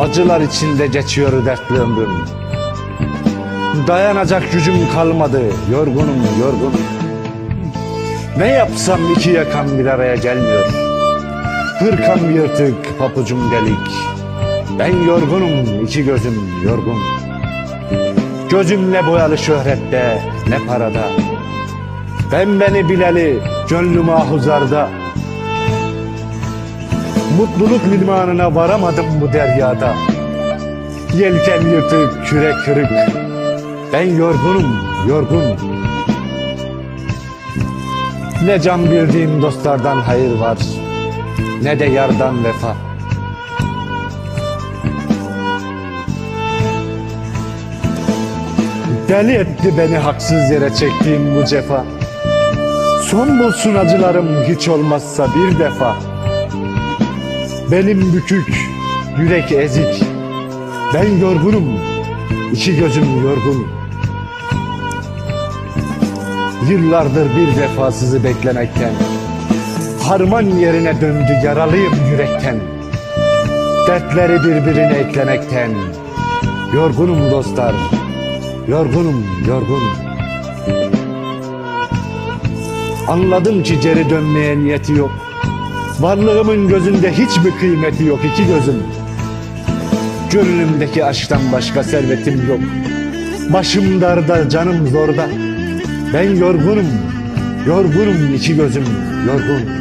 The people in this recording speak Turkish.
Acılar içinde geçiyor dertli ömrüm. Dayanacak gücüm kalmadı, yorgunum, yorgunum. Ne yapsam iki yakam bir araya gelmiyor. Hırkam yırtık, papucum delik. Ben yorgunum, iki gözüm yorgun. Gözüm ne boyalı şöhrette, ne parada. Ben beni bileli, gönlüm ahuzarda. Mutluluk limanına varamadım bu deryada. Yelken yırtık, kürek kırık. Ben yorgunum, yorgun. Ne can bildiğim dostlardan hayır var, ne de yardan vefa. Deli etti beni haksız yere çektiğim bu cefa. Son bulsun acılarım hiç olmazsa bir defa. Belim bükük, yürek ezik. Ben yorgunum, iki gözüm yorgun. Yıllardır bir vefasızı beklemekten. Harman yerine döndü yaralıyım yürekten. Dertleri birbirine eklemekten. Yorgunum dostlar, yorgunum, yorgun. Anladım ki geri dönmeye niyeti yok. Varlığımın gözünde hiçbir kıymeti yok iki gözüm. Gönlümdeki aşktan başka servetim yok. Başım darda, canım zorda. Ben yorgunum, yorgunum iki gözüm, yorgun.